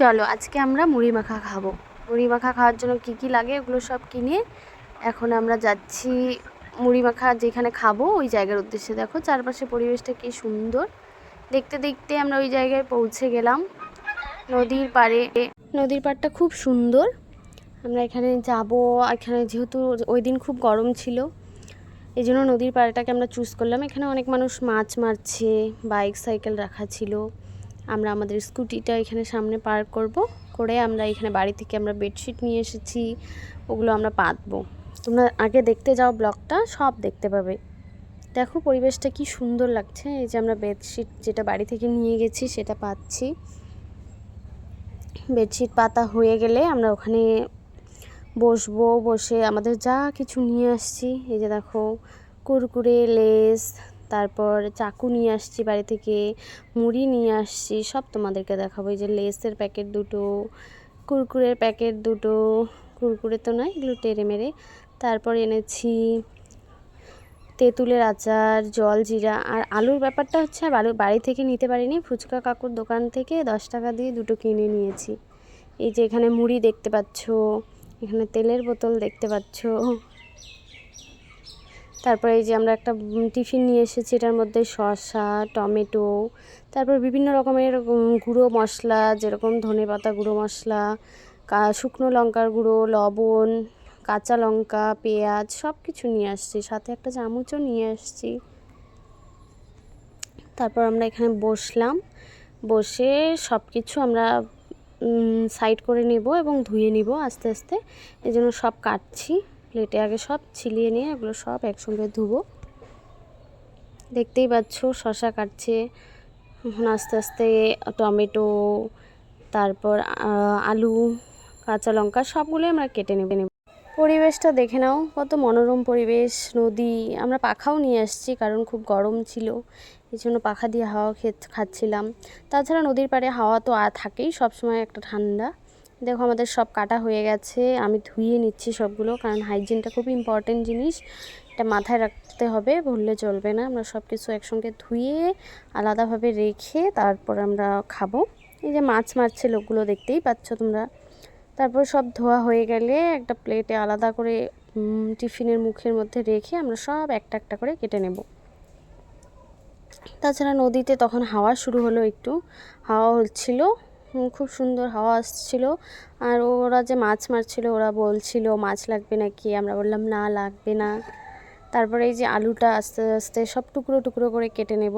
চলো, আজকে আমরা মুড়ি মাখা খাব। মুড়ি মাখা খাওয়ার জন্য কি কি লাগে ওগুলো সব কিনে এখন আমরা যাচ্ছি মুড়ি মাখা যেখানে খাব, ওই জায়গার উদ্দেশ্যে। দেখো চারপাশে পরিবেশটা কি সুন্দর। দেখতে দেখতে আমরা ওই জায়গায় পৌঁছে গেলাম। নদীর পাড়ে, নদীর পাড়টা খুব সুন্দর। আমরা এখানে যাব, এখানে যেহেতু ওই দিন খুব গরম ছিল এই জন্য নদীর পাড়টাকে আমরা চুজ করলাম। এখানে অনেক মানুষ মাছ মারছে, বাইক, সাইকেল রাখা ছিল। আমরা আমাদের স্কুটিটা এখানে সামনে পার্ক করব। করে আমরা এখানে বাড়ি থেকে আমরা বেডশিট নিয়ে এসেছি। ওগুলো আমরা পাতবো। তোমরা আগে দেখতে যাও ব্লগটা, সব দেখতে পাবে। দেখো পরিবেশটা কি সুন্দর লাগছে। এই যে আমরা বেডশিট, যেটা বাড়ি থেকে নিয়ে গেছি, সেটা পাচ্ছি। বেডশিট পাতা হয়ে গেলে আমরা ওখানে বসবো, বসে আমাদের যা কিছু নিয়ে আসছি। এই যে দেখো, কুরকুরে, লেস তারপর চাকু নিয়ে আসছি বাড়ি থেকে, মুড়ি নিয়ে আসছি, সব তোমাদেরকে দেখাবো। এই যে লেসের প্যাকেট দুটো, কুরকুরের প্যাকেট দুটো, কুরকুরে তো নয় এগুলো টেরে মেরে। তারপর এনেছি তেঁতুলের আচার, জল, জিরা, আর আলুর ব্যাপারটা হচ্ছে আলু বাড়ি থেকে নিতে পারিনি, ফুচকা কাকুর দোকান থেকে দশ টাকা দিয়ে দুটো কিনে নিয়েছি। এই যে এখানে মুড়ি দেখতে পাচ্ছ, এখানে তেলের বোতল দেখতে পাচ্ছ। তারপরে এই যে আমরা একটা টিফিন নিয়ে এসেছি, এটার মধ্যে শসা, টমেটো, তারপর বিভিন্ন রকমের গুঁড়ো মশলা, যেরকম ধনে পাতা গুঁড়ো মশলা শুকনো লঙ্কার গুঁড়ো, লবণ, কাঁচা লঙ্কা, পেঁয়াজ সব কিছু নিয়ে আসছি। সাথে একটা চামচও নিয়ে আসছি। তারপর আমরা এখানে বসলাম। বসে সব কিছু আমরা সাইড করে নেব এবং ধুয়ে নিব আস্তে আস্তে। এই জন্য সব কাটছি। প্লেটে আগে সব ছিলিয়ে নিয়ে এগুলো সব একসঙ্গে ধুবো। দেখতেই পাচ্ছ শশা কাটছে, এখন আস্তে আস্তে টমেটো, তারপর আলু, কাঁচা লঙ্কা সবগুলোই আমরা কেটে নেবে। নেব পরিবেশটা দেখে নাও, কত মনোরম পরিবেশ, নদী। আমরা পাখাও নিয়ে আসছি কারণ খুব গরম ছিল, এই জন্য পাখা দিয়ে হাওয়া খেত, খাচ্ছিলাম। তাছাড়া নদীর পাড়ে হাওয়া তো থাকেই সবসময় একটা ঠান্ডা। দেখো আমাদের সব কাটা হয়ে গেছে, আমি ধুয়ে নিচ্ছি সবগুলো, কারণ হাইজিনটা খুব ইম্পর্টেন্ট জিনিস। এটা মাথায় রাখতে হবে, ভুললে চলবে না। আমরা সব কিছু একসঙ্গে ধুয়ে, আলাদাভাবে রেখে তারপর আমরা খাব। এই যে মাছ মারছে লোকগুলো দেখতেই পাচ্ছ তোমরা। তারপর সব ধোয়া হয়ে গেলে একটা প্লেটে আলাদা করে টিফিনের মুখের মধ্যে রেখে আমরা সব একটা একটা করে কেটে নেব। তাছাড়া নদীতে তখন হাওয়া শুরু হলো একটু। হাওয়া হচ্ছিল খুব সুন্দর হাওয়া আসছিল। আর ওরা যে মাছ মারছিল, ওরা বলছিল, মাছ লাগবে নাকি? আমরা বললাম, না, লাগবে না। তারপরে এই যে আলুটা আস্তে আস্তে সব টুকরো টুকরো করে কেটে নেব।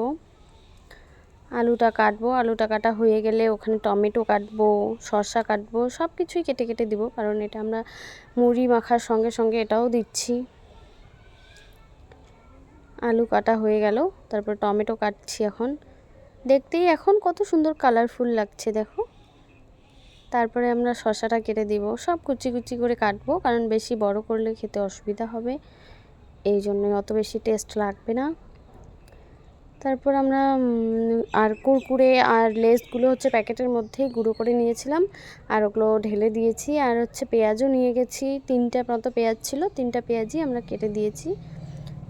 আলুটা কাটবো। আলুটা কাটা হয়ে গেলে ওখানে টমেটো কাটবো, শসা কাটবো, সব কিছুই কেটে কেটে দিব, কারণ এটা আমরা মুড়ি মাখার সঙ্গে সঙ্গে এটাও দিচ্ছি। আলু কাটা হয়ে গেল, তারপর টমেটো কাটছি এখন। দেখতেই এখন কত সুন্দর কালারফুল লাগছে, দেখো। তারপরে আমরা শশাটা কেটে দিব। সব কুচি কুচি করে কাটবো, কারণ বেশি বড় করলে খেতে অসুবিধা হবে। এই জন্যই অত বেশি টেস্ট লাগবে না। তারপর আমরা আর কুরকুরে আর লেসগুলো হচ্ছে প্যাকেটের মধ্যেই গুঁড়ো করে নিয়েছিলাম। আর ওগুলো ঢেলে দিয়েছি। আর হচ্ছে পেঁয়াজও নিয়ে গেছি। তিনটা মতো পেঁয়াজ ছিল, তিনটা পেঁয়াজই আমরা কেটে দিয়েছি।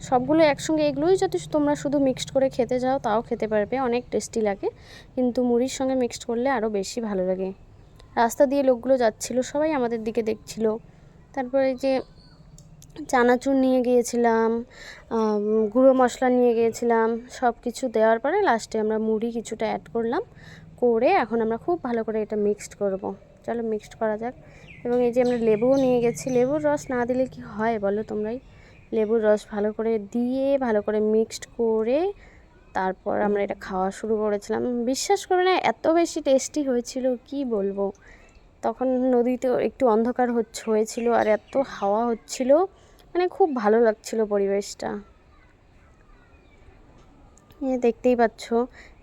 সবগুলো একসঙ্গে, এগুলোই যদি তোমরা শুধু মিক্সড করে খেতে যাও, তাও খেতে পারবে। অনেক টেস্টি লাগে। কিন্তু মুড়ির সঙ্গে মিক্সড করলে আরও বেশি ভালো লাগে। রাস্তা দিয়ে লোকগুলো যাচ্ছিল, সবাই আমাদের দিকে দেখছিল। তারপরে যে চানাচুর নিয়ে গিয়েছিলাম গুঁড়ো মশলা নিয়ে গিয়েছিলাম সব কিছু দেওয়ার পরে লাস্টে আমরা মুড়ি কিছুটা অ্যাড করলাম, করে এখন আমরা খুব ভালো করে এটা মিক্সড করব। চলো মিক্সড করা যাক। এবং এই যে আমরা লেবুও নিয়ে গেছি, লেবুর রস না দিলে কি হয় বলো তোমরাই? লেবুর রস ভালো করে দিয়ে, ভালো করে মিক্সড করে তারপর আমরা এটা খাওয়া শুরু করেছিলাম। বিশ্বাস করবে না এত বেশি টেস্টি হয়েছিল কি বলব? তখন নদীতে একটু অন্ধকার হচ্ছে হয়েছিল আর এত হাওয়া হচ্ছিল মানে খুব ভালো লাগছিল পরিবেশটা। দেখতেই পাচ্ছ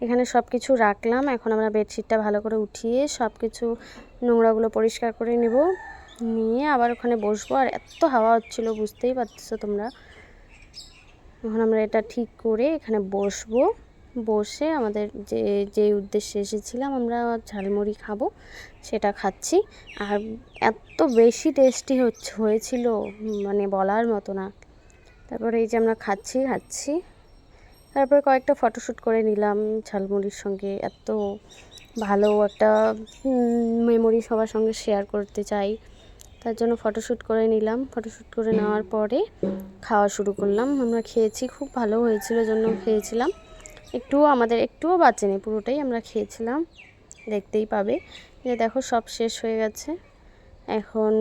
এখানে সব কিছু রাখলাম এখন আমরা বেডশিটটা ভালো করে উঠিয়ে সব কিছু নোংরাগুলো পরিষ্কার করে নেব। নিয়ে আবার ওখানে বসবো আর এত হাওয়া হচ্ছিল বুঝতেই পারছ তোমরা। এখন আমরা এটা ঠিক করে এখানে বসবো। বসে আমাদের যে যে উদ্দেশ্যে এসেছিলাম আমরা ঝালমুড়ি খাব, সেটা খাচ্ছি। আর এত বেশি টেস্টি হচ্ছে, হয়েছিল মানে বলার মতো না। তারপরে এই যে আমরা খাচ্ছি খাচ্ছি। তারপরে কয়েকটা ফটোশ্যুট করে নিলাম ঝালমুড়ির সঙ্গে। এত ভালো একটা মেমোরি সবার সঙ্গে শেয়ার করতে চাই। তার জন্য ফটোশ্যুট করে নিলাম। ফটোশ্যুট করে নেওয়ার পরে খাওয়া শুরু করলাম। আমরা খেয়েছি, খুব ভালো হয়েছিল জন্য খেয়েছিলাম। একটুও আমাদের একটুও বাঁচেনি পুরোটাই আমরা খেয়েছিলাম। দেখতেই পাবে। যে দেখো, সব শেষ হয়ে গেছে। এখন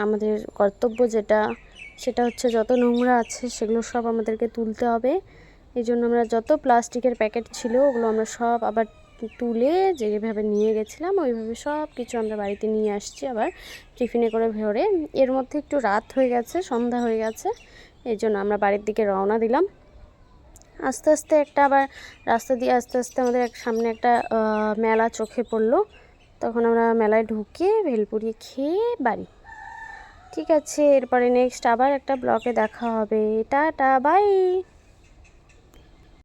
আমাদের কর্তব্য যেটা, সেটা হচ্ছে যত নোংরা আছে, সেগুলো সব আমাদেরকে তুলতে হবে। এই জন্য আমরা যত প্লাস্টিকের প্যাকেট ছিল, ওগুলো আমরা সব আবার তুলে যেভাবে নিয়ে গেছিলাম, ওইভাবে সব কিছু আমরা বাড়িতে নিয়ে আসছি আবার টিফিনে করে ভরে এর মধ্যে একটু রাত হয়ে গেছে, সন্ধ্যা হয়ে গেছে, এই জন্য আমরা বাড়ির দিকে রওনা দিলাম। আস্তে আস্তে একটা আবার রাস্তা দিয়ে আস্তে আস্তে আমাদের এক সামনে একটা মেলা চোখে পড়ল। তখন আমরা মেলায় ঢুকে ভেলপুরি খেয়ে বাড়ি। ঠিক আছে, এরপরে নেক্সট আবার একটা ব্লগে দেখা হবে। Tata bye